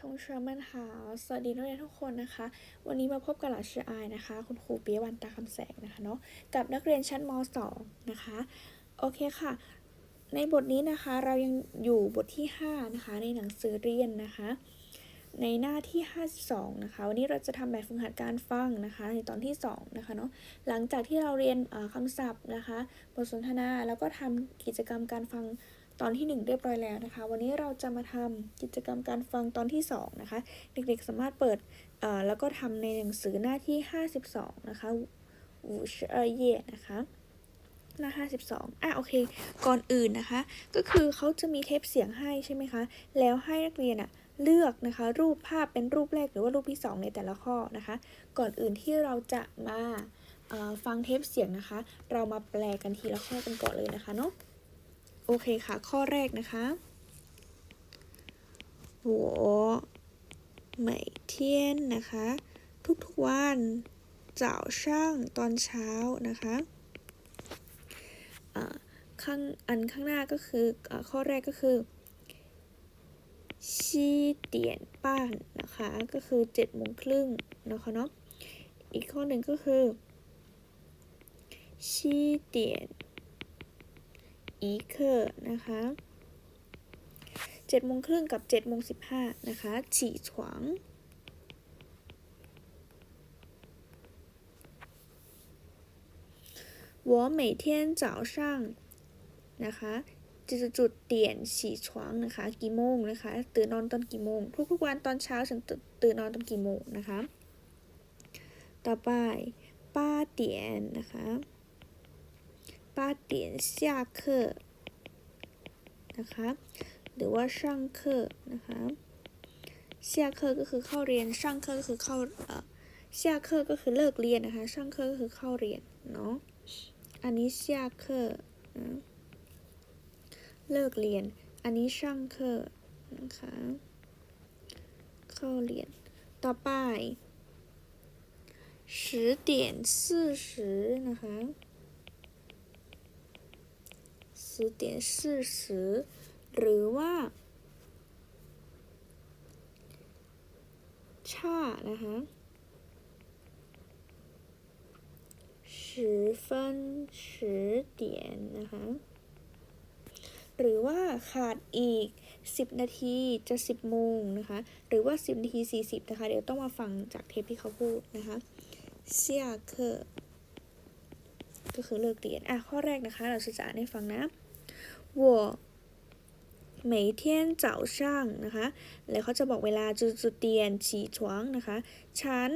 ทงเชิญมันหาสวัสดีนักเรียนทุกคนนะคะ วันนี้มาพบกับหลาชื่ออายนะคะ คุณครูเปียวันตาคำแสงนะคะเนาะ กับนักเรียนชั้นม .2 นะคะ โอเคค่ะ ในบทนี้นะคะเรายังอยู่บทที่ 5 นะคะ ในหนังสือเรียนนะคะ ในหน้าที่ 52 นะคะ วันนี้เราจะทำแบบฝึกหัดการฟังนะคะ ในตอนที่ 2 นะคะเนาะ หลังจากที่เราเรียนคำศัพท์นะคะ บทสนทนา แล้วก็ทำกิจกรรมการฟัง ตอนที่ 1 เรียบร้อยแล้วนะคะ วันนี้เราจะมาทำกิจกรรมการฟังตอนที่ 2 นะคะ เด็กๆสามารถเปิดแล้วก็ทำในหนังสือหน้าที่ 52 นะคะอูเอเยนะคะหน้า52อะโอเค ก่อนอื่นนะคะ ก็คือเขาจะมีเทปเสียงให้ใช่ไหมคะ แล้วให้นักเรียนอะเลือกนะคะ รูปภาพเป็นรูปแรกหรือว่ารูปที่ 2 ในแต่ละข้อนะคะ ก่อนอื่นที่เราจะมาฟังเทปเสียงนะคะ เรามาแปลกันทีละข้อกันก่อนเลยนะคะเนาะ โอเคค่ะ ข้อแรกนะคะหัวไม่เทียนนะคะ ทุกๆวันเจ้าช่างตอนเช้านะคะข้างอันข้างหน้าก็คืออข้อแรกก็คือชี้เตียนป้านนะคะ ก็คือเจ็ดโมงครึ่งนะคะเนาะอีกข้อหนึ่งก็คือชี้เตียน ะคะเจ็ดโมงครึ่งกับเจ็ดโมงสิบห้านะคะฉี่ฉวาง我每天早上นะคะจุดจุดๆเตียนฉี่ฉวางนะคะกี่โมงนะคะ ตื่นนอนตอนกี่โมง ทุกๆวันตอนเช้าฉันตื่นตื่นนอนตอนกี่โมงนะคะ ต่อไปป้าเตียนนะคะ ป้าเตียน下课นะคะ หรือว่าช่างเคอร์นะคะเชียเคอร์ก็คือเข้าเรียน ช่างเคอร์ก็คือเข้าเอ่อเชียเคอร์ก็คือเลิกเรียนนะคะ ช่างเคอร์ก็คือเข้าเรียนเนาะ อันนี้เชียเคอร์นะเลิกเรียน อันนี้ช่างเคอร์นะคะ เข้าเรียน ต่อไป十点四十นะคะ 十点四十หรือว่าชานะคะ十分十点นะคะ หรือว่าขาดอีก 10 นาทีจะ 10 โมงนะคะ หรือว่า 10 นาที 40 นะคะ เดี๋ยวต้องมาฟังจากเทปที่เขาพูดนะคะเซียเคอร์ก็คือเลิกเรียน อ่ะ ข้อแรกนะคะ เราจะอ่านให้ฟังนะ 我每天早上นะคะ แล้วเขาจะบอกเวลาจุดจุดๆเตียนฉี่ฉวางนะคะ ฉัน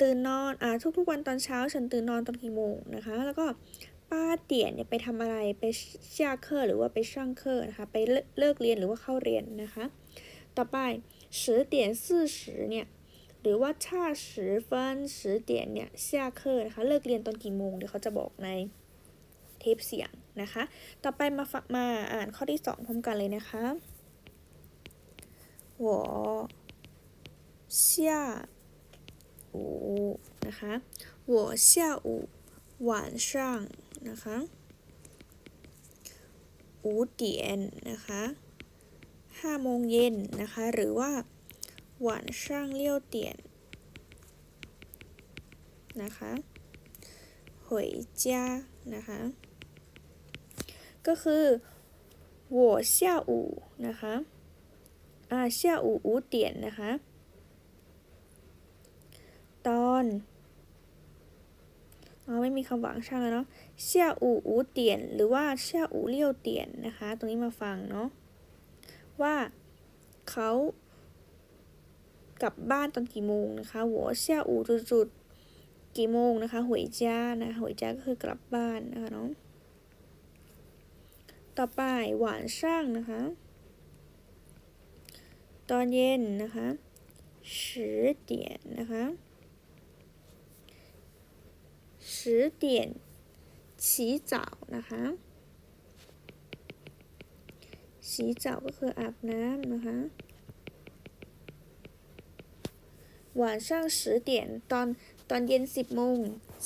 ตื่นนอน อ่า ทุกๆวันตอนเช้า ฉันตื่นนอนตอนกี่โมงนะคะ แล้วก็ป้าเตียนเนี่ยไปทำอะไร ไปชาเคอร์หรือว่าไปช่างเคอร์นะคะ ไปเลิกเลิกเรียนหรือว่าเข้าเรียนนะคะ ต่อไป十点四十เนี่ย หรือว่าช่า十分十点เนี่ย下课นะคะ เลิกเรียนตอนกี่โมง เดี๋ยวเขาจะบอกในเ ทปเสียงนะคะ ต่อไปมาฟังมาอ่านข้อที่สองพร้อมกันเลยนะคะหัวเชี่ยอูนะคะหัวเชี่ยอูหวานช่างนะคะอูนะคะห้าโมงเย็นนะคะ หรือว่าหวานช่างเลี้ยวเตียนนะคะหวยจ้านะคะ ก็คือ我下午นะคะอ่า下午五点นะคะ ตอนอ๋อไม่มีคำหวังช่างแล้วเนาะ下午五点หรือว่า下午六点นะคะ ตรงนี้มาฟังเนาะว่าเขากลับบ้านตอนกี่โมงนะคะ我下午จุดๆกี่โมงนะคะ回家นะ回家ก็คือกลับบ้านนะคะเนาะ ต่อไปหวานช่างนะคะ ตอนเย็นนะคะสิบเดียนนะคะสิบเดียนสีนะคะ洗澡ก็คืออาบน้ำนะคะหวานช่างสิบเตอนตอนเย็นสิบโมง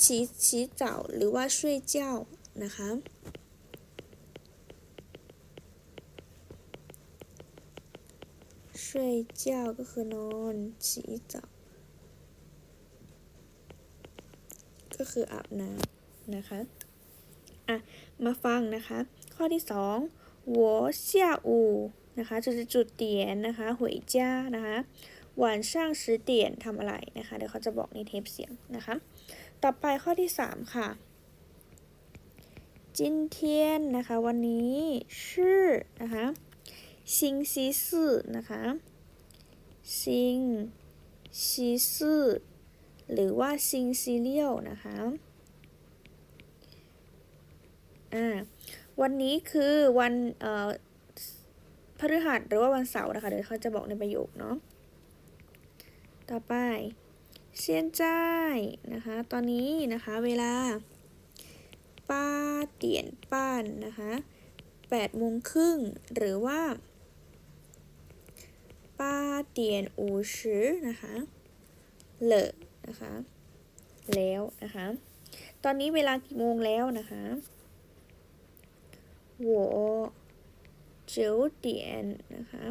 สีสีเจ้าหรือว่า睡觉นะคะ 睡 睡觉ก็คือนอน洗澡ก็คืออาบน้ำนะคะ อ่ะ มาฟังนะคะ ข้อที่สอง我下午นะคะจุดจุดๆเตียนนะคะ回家นะคะ晚上十点ทำอะไรนะคะ เดี๋ยวเขาจะบอกในเทปเสียงนะคะ ต่อไปข้อที่สามค่ะ今天นะคะ วันนี้是นะคะ ซิงซีซื่อนะคะซิงซีซื่อหรือว่าซิงซีเรียลนะคะอ่าวันนี้คือวันเอ่อพฤหัสหรือว่าวันเสาร์นะคะเดี๋ยวเขาจะบอกในประโยคเนาะต่อไปเซียนจ้ายนะคะ ตอนนี้นะคะเวลา ป้าเตียนป้านนะคะแปดโมงครึ่งหรือว่า ป้าเตียนอูชือนะคะเลอนะคะ แล้วนะคะ ตอนนี้เวลากี่โมงแล้วนะคะ我九点นะคะ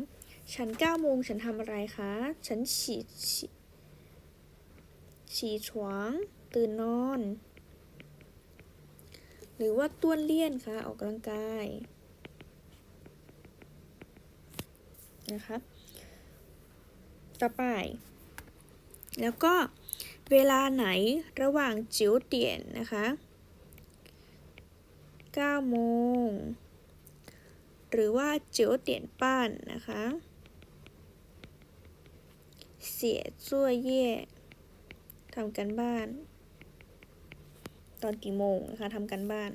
ฉันเก้าโมงฉันทำอะไรคะ ฉันฉี่ฉี่ฉี่ฉวางตื่นนอน หรือว่าต้วนเลี่ยนคะออกกำลังกายนะคะ ต่อไป แล้วก็เวลาไหนระหว่างจิ๋วเตียนนะคะ9โมง หรือว่าจิ๋วเตียนป้านนะคะเสียจั่วเย่ทำกันบ้าน ตอนกี่โมงนะคะทำกันบ้าน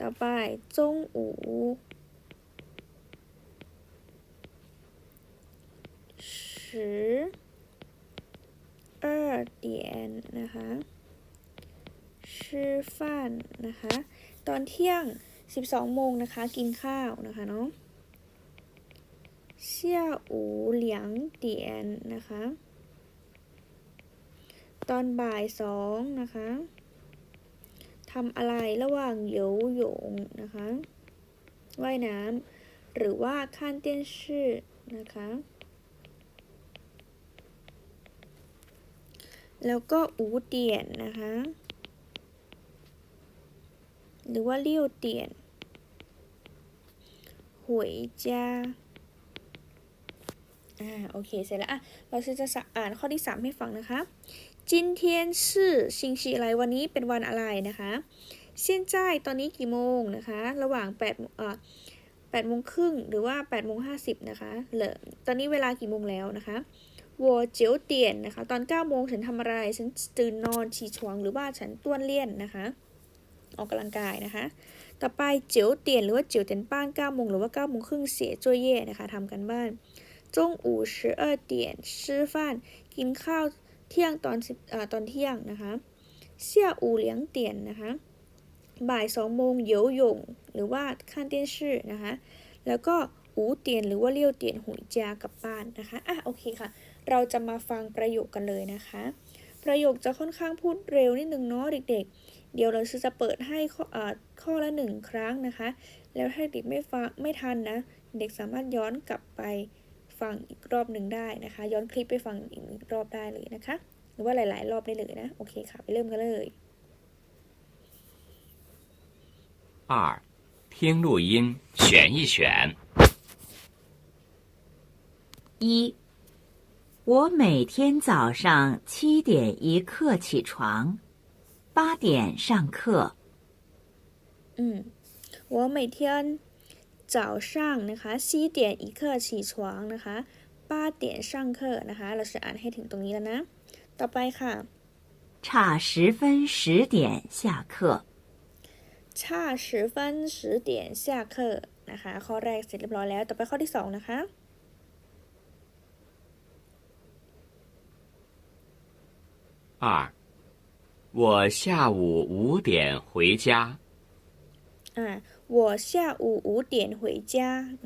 ต่อไปจงอู หรือ er dn นะคะชื่อฟันนะคะ ตอนเที่ยง 12 โมงนะคะ กินข้าวนะคะเนาะเซี่ยอูเหลียงเตียนนะคะ ตอนบ่ายสองนะคะทำอะไรระหว่างหยโยงนะคะ ว่ายน้ำหรือว่าข้านเตี้ยนชื่อนะคะ แล้วก็อูเตียนนะคะ หรือว่าเลี้ยวเตียนหวยจ้าอ่าโอเค เสร็จแล้วอะเราจะจะอ่านข้อที่ 3 ให้ฟังนะคะจินเทียนชื่อชิงชีอะไรวันนี้เป็นวันอะไรนะคะเซียนจ้ายตอนนี้กี่โมงนะคะ ระหว่าง8เอ่อ8โมงครึ่งหรือว่า8โมง50นะคะเหลือตอนนี้เวลากี่โมงแล้วนะคะ วัวเจียวเตียนนะคะ ตอน9ก้าโมงฉันทำอะไร ฉันตื่นนอนฉี่ชวงหรือว่าฉันต้วนเลี่ยนนะคะ ออกกำลังกายนะคะ ต่อไปเจียวเตียนหรือว่าเจียวเตียนป้าน9ก้าโมงหรือว่า9ก้าโมงครึ่งเสียจ้วยเย่นะคะทำกันบ้านจงอู่สิบเอ็ดเตียนชื่อฟ้านกินข้าวเที่ยงตอนสิบอ่าตอนเที่ยงนะคะเสี่ยอู่เลี้ยงเตียนนะคะ บ่ายสองโมงเยียวหยงหรือว่าข้านเตียนชื่อนะคะ แล้วก็อู่เตียนหรือว่าเลี้ยวเตียนหุยจากลับบ้านนะคะอะโอเคค่ะ เราจะมาฟังประโยคกันเลยนะคะ ประโยคจะค่อนข้างพูดเร็วนิดนึงเนาะเด็กๆ เดี๋ยวเราจะเปิดให้ข้ออ่าข้อละหนึ่งครั้งนะคะ แล้วถ้าเด็กไม่ฟังไม่ทันนะ เด็กสามารถย้อนกลับไปฟังอีกรอบหนึ่งได้นะคะ ย้อนคลิปไปฟังอีกรอบได้เลยนะคะ หรือว่าหลาย ๆ รอบได้เลยนะ โอเคค่ะ ไปเริ่มกันเลย 二，听录音，选一选。一， 我每天早上七点一刻起床，八点上课。嗯，我每天早上นะคะสี่点一刻起床นะคะ八点上课นะคะ เราจะอ่านให้ถึงตรงนี้แล้วนะ ต่อไปค่ะ 差十分十点下课。差十分十点下课นะคะ ข้อแรกเสร็จเรียบร้อยแล้ว ต่อไปข้อที่สองนะคะ 二，我下午五点回家。 อ่า我下午五点回家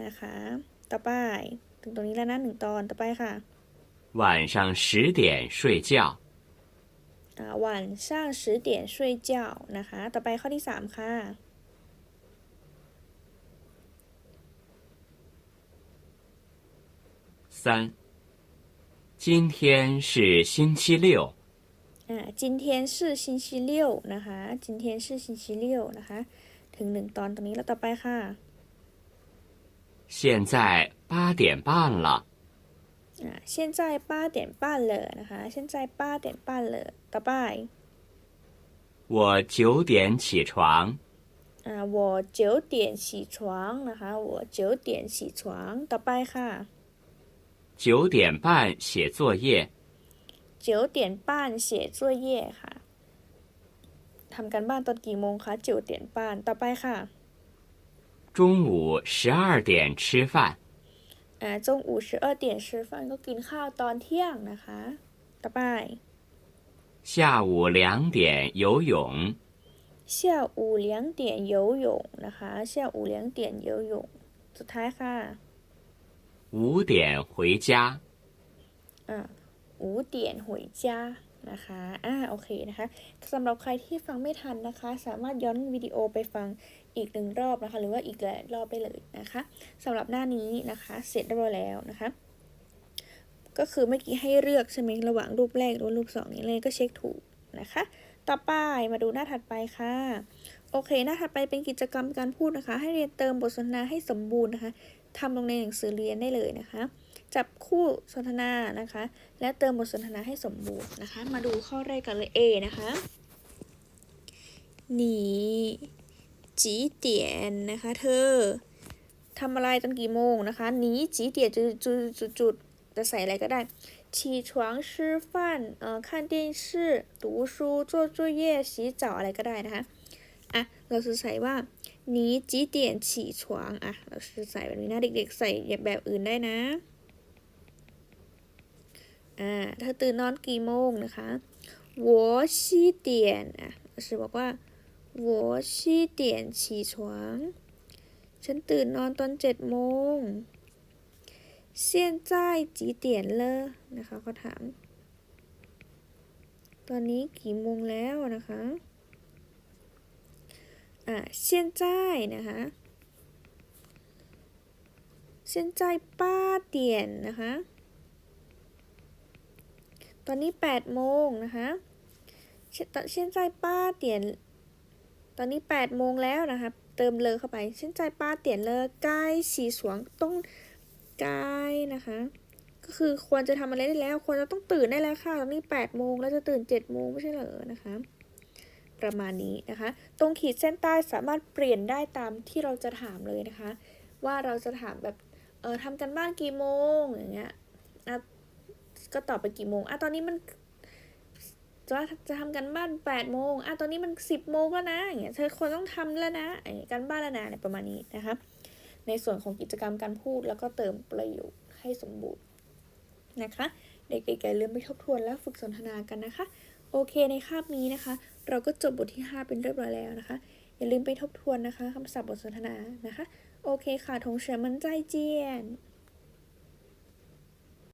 นะคะ ต่อไป ถึงตรงนี้แล้วนะหนึ่งตอน ต่อไปค่ะ 晚上十点睡觉。 อ่า晚上十点睡觉นะคะ ต่อไปข้อที่สามค่ะ 三。今天是星期六， อ่า今天是星期六นะคะ今天是星期六นะคะ ถึงหนึ่งตอนตรงนี้แล้วต่อไปค่ะ 现在八点半了。 อ่า现在八点半了นะคะ现在八点半了ต่อไป 我九点起床。 อ่า我九点起床นะคะ我九点起床ต่อไปค่ะ 九点半写作业。 九点半写作业ค่ะทำกันบ้านตอนกี่โมงคะ九点半ต่อไปค่ะ 中午十二点吃饭。 อ่าจงอู่十二点吃饭ก็กินข้าวตอนเที่ยงนะคะต่อไป 下午两点游泳。下午两点游泳นะคะ下午两点游泳สุดท้ายค่ะ 五点回家。 อ่า อูเตียนหวยจ้านะคะอ่าโอเคนะคะสำหรับใครที่ฟังไม่ทันนะคะ สามารถย้อนวิดีโอไปฟังอีกหนึ่งรอบนะคะ หรือว่าอีกหลายรอบไปเลยนะคะสำหรับหน้านี้นะคะ เสร็จเรียบร้อยแล้วนะคะ ก็คือเมื่อกี้ให้เลือกใช่ไหมระหว่างรูปแรกหรือรูปสองนี้เลยก็เช็คถูกนะคะ ต่อไปมาดูหน้าถัดไปค่ะ โอเค หน้าถัดไปเป็นกิจกรรมการพูดนะคะ ให้เรียนเติมบทสนทนาให้สมบูรณ์นะคะทำลงในหนังสือเรียนได้เลยนะคะ จับคู่สนทนานะคะ และเติมบทสนทนาให้สมบูรณ์นะคะ มาดูข้อแรกกันเลย A นะคะ你几点นะคะ เธอทำอะไรตอนกี่โมงนะคะ你几点จุดจุดจุดจุดจะใส่อะไรก็ได้起床吃饭เอ่อ看电视读书做作业洗澡อะไรก็ได้นะคะอ่ะเราจะใส่ว่า你几点起床อ่ะเราจะใส่แบบนี้นะเด็กๆ ใส่แบบอื่นได้นะ อ่าเธอตื่นนอนกี่โมงนะคะ我七点อ่ะเราจะบอกว่า我七点起床ฉันตื่นนอนตอนเจ็ดโมง现在几点了นะคะเขาถาม ตอนนี้กี่โมงแล้วนะคะอ่า现在นะคะ现在八点นะคะ ตอนนี้8ปดโมงนะคะเช่นใจป้าเตียน ตอนนี้8ปดโมงแล้วนะคะเติมเลอเข้าไปเช่นใจป้าเตียนเลอใกล้สีสวงต้องใกล้นะคะ ก็คือควรจะทำอะไรได้แล้ว ควรจะต้องตื่นได้แล้วค่ะ ตอนนี้8ปดโมงแล้วจะตื่น7จ็ดโมงไม่ใช่เหรอนะคะประมาณนี้นะคะ ตรงขีดเส้นใต้สามารถเปลี่ยนได้ตามที่เราจะถามเลยนะคะ ว่าเราจะถามแบบ เออทำกันบ้านกี่โมงอย่างเงี้ย ก็ตอบไปกี่โมงอะตอนนี้มันจะจะทำกันบ้านแปดโมงอะตอนนี้มันสิบโมงแล้วนะอย่างเงี้ยเธอควรต้องทำแล้วนะอ้กันบ้านแล้วนะอะไรประมาณนี้นะคะ ในส่วนของกิจกรรมการพูดแล้วก็เติมประโยคให้สมบูรณ์นะคะ เด็กๆอย่าลืมไปทบทวนแล้วฝึกสนทนากันนะคะ โอเคในคาบนี้นะคะ เราก็จบบทที่ 5 เป็นเรียบร้อยแล้วนะคะ อย่าลืมไปทบทวนนะคะคำศัพท์บทสนทนานะคะ โอเคค่ะทงเฉียมันใจเจียน